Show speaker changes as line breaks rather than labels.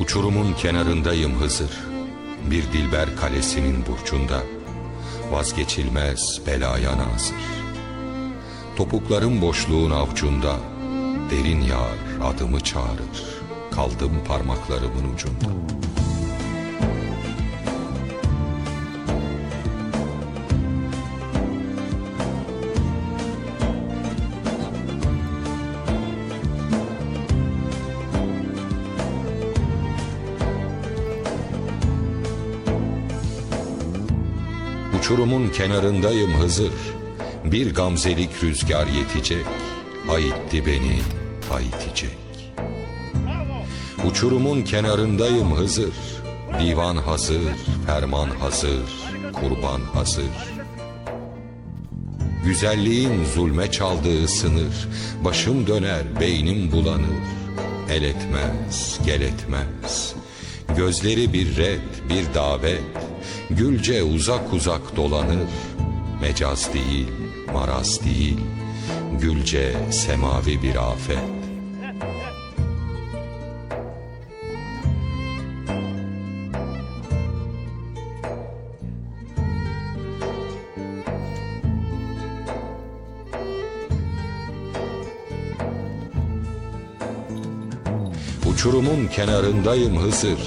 Uçurumun kenarındayım Hızır. Bir dilber kalesinin burcunda. Vazgeçilmez belaya nazır. Topuklarım boşluğun avcunda. Derin yağar adımı çağırır. Kaldım parmaklarımın ucunda. Uçurumun kenarındayım Hızır. Bir gamzelik rüzgar yetecek. Ayitti beni, ayitecek. Uçurumun kenarındayım Hızır. Divan hazır, ferman hazır, kurban hazır. Güzelliğin zulme çaldığı sınır, başım döner, beynim bulanır. El etmez, gel etmez. Gözleri bir red, bir davet, gülce uzak uzak dolanır. Mecaz değil, maraz değil, gülce semavi bir afet. Uçurumun kenarındayım Hızır